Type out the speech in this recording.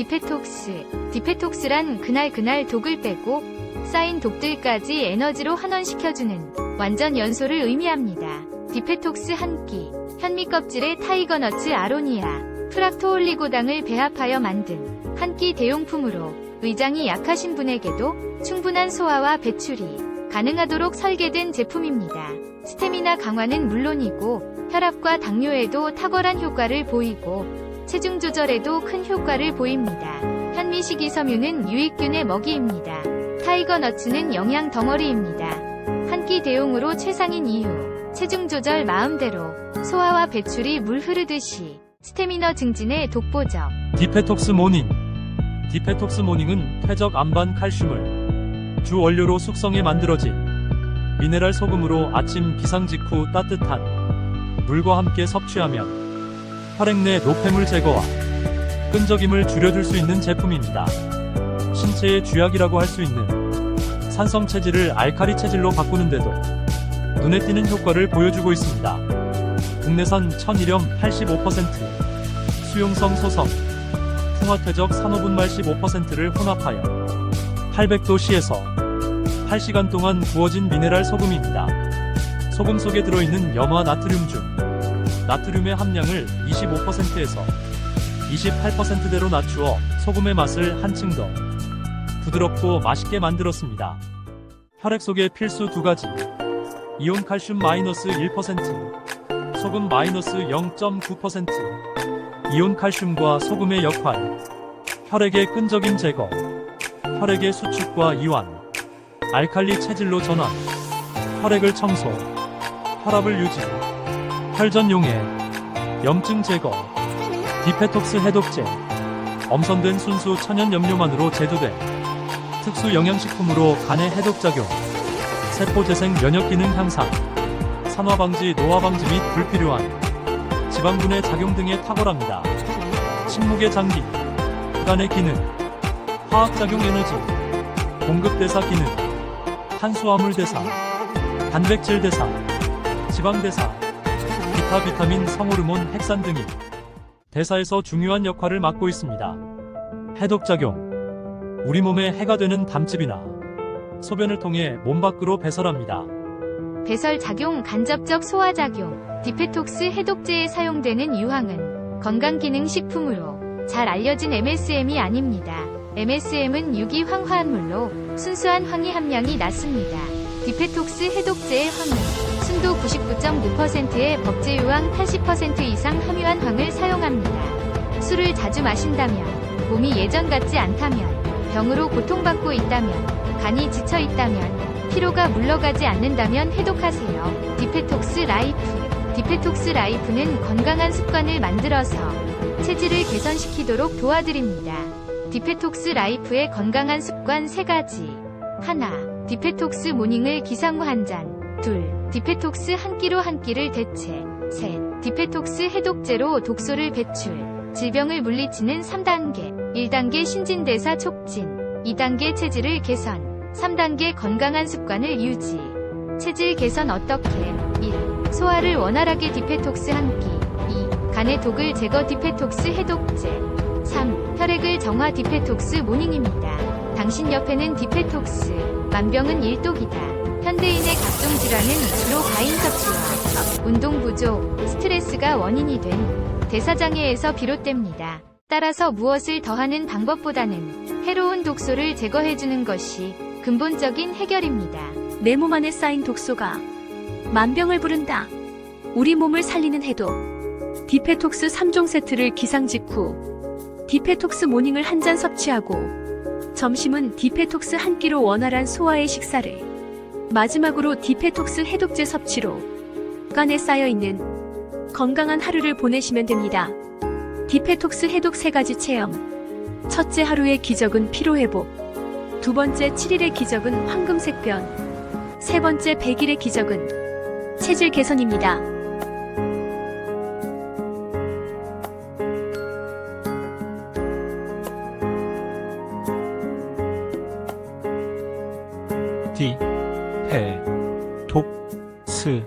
디페톡스. 디페톡스란 그날 그날 독을 빼고 쌓인 독들까지 에너지로 환원시켜주는 완전 연소를 의미합니다. 디페톡스 한 끼. 현미 껍질에 타이거너츠 아로니아, 프락토올리고당을 배합하여 만든 한 끼 대용품으로 위장이 약하신 분에게도 충분한 소화와 배출이 가능하도록 설계된 제품입니다. 스태미나 강화는 물론이고 혈압과 당뇨에도 탁월한 효과를 보이고 체중 조절에도 큰 효과를 보입니다. 현미식이 섬유는 유익균의 먹이입니다. 타이거 너츠는 영양 덩어리입니다. 한 끼 대용으로 최상인 이유, 체중 조절 마음대로, 소화와 배출이 물 흐르듯이, 스태미너 증진에 독보적, 디페톡스 모닝. 디페톡스 모닝은 퇴적 암반 칼슘을 주 원료로 숙성해 만들어진 미네랄 소금으로 아침 기상 직후 따뜻한 물과 함께 섭취하면 혈액 내 노폐물 제거와 끈적임을 줄여줄 수 있는 제품입니다. 신체의 쥐약이라고 할 수 있는 산성 체질을 알카리 체질로 바꾸는데도 눈에 띄는 효과를 보여주고 있습니다. 국내산 천일염 85%, 수용성 소성, 풍화퇴적 산호분말 15%를 혼합하여 800도씨에서 8시간 동안 구워진 미네랄 소금입니다. 소금 속에 들어있는 염화 나트륨 중 나트륨의 함량을 25%에서 28%대로 낮추어 소금의 맛을 한층 더 부드럽고 맛있게 만들었습니다. 혈액 속의 필수 두 가지. 이온 칼슘 마이너스 1%, 소금 마이너스 0.9%, 이온 칼슘과 소금의 역할, 혈액의 끈적임 제거, 혈액의 수축과 이완, 알칼리 체질로 전환, 혈액을 청소, 혈압을 유지, 혈전용해, 염증 제거, 디페톡스 해독제, 엄선된 순수 천연 염료만으로 제조된 특수 영양식품으로 간의 해독작용, 세포 재생 면역 기능 향상, 산화 방지, 노화 방지 및 불필요한 지방분해 작용 등에 탁월합니다. 침묵의 장기, 간의 기능, 화학작용 에너지, 공급대사 기능, 탄수화물 대사, 단백질 대사, 지방 대사, 기타 비타민 성호르몬 핵산 등이 대사에서 중요한 역할을 맡고 있습니다. 해독작용, 우리 몸에 해가 되는 담즙이나 소변을 통해 몸 밖으로 배설합니다. 배설 작용, 간접적 소화 작용, 디페톡스 해독제에 사용되는 유황은 건강기능식품으로 잘 알려진 MSM이 아닙니다. MSM은 유기황화합물로 순수한 황이 함량이 낮습니다. 디페톡스 해독제의 황은 순도 99.9%의 법제유황 80% 이상 함유한 황을 사용합니다. 술을 자주 마신다면, 몸이 예전 같지 않다면, 병으로 고통받고 있다면, 간이 지쳐 있다면, 피로가 물러가지 않는다면 해독하세요. 디페톡스 라이프. 디페톡스 라이프는 건강한 습관을 만들어서 체질을 개선시키도록 도와드립니다. 디페톡스 라이프의 건강한 습관 3가지. 하나, 디페톡스 모닝을 기상 후 한 잔. 둘, 디페톡스 한 끼로 한 끼를 대체. 셋, 디페톡스 해독제로 독소를 배출. 질병을 물리치는 3단계. 1단계 신진대사 촉진. 2단계 체질을 개선. 3단계 건강한 습관을 유지. 체질 개선 어떻게? 1. 소화를 원활하게 디페톡스 한 끼. 2. 간의 독을 제거 디페톡스 해독제. 3. 혈액을 정화 디페톡스 모닝입니다. 당신 옆에는 디페톡스. 만병은 일독이다. 현대인의 각종 질환은 주로 과잉 섭취와 운동 부족, 스트레스가 원인이 된 대사장애에서 비롯됩니다. 따라서 무엇을 더하는 방법보다는 해로운 독소를 제거해주는 것이 근본적인 해결입니다. 내 몸 안에 쌓인 독소가 만병을 부른다. 우리 몸을 살리는 해독. 디페톡스 3종 세트를 기상 직후 디페톡스 모닝을 한 잔 섭취하고 점심은 디페톡스 한 끼로 원활한 소화의 식사를 마지막으로 디페톡스 해독제 섭취로 간에 쌓여있는 건강한 하루를 보내시면 됩니다. 디페톡스 해독 세가지 체험 첫째 하루의 기적은 피로회복 두 번째 7일의 기적은 황금색 변 세 번째 100일의 기적은 체질 개선입니다. 디 네. 해, 독, 스,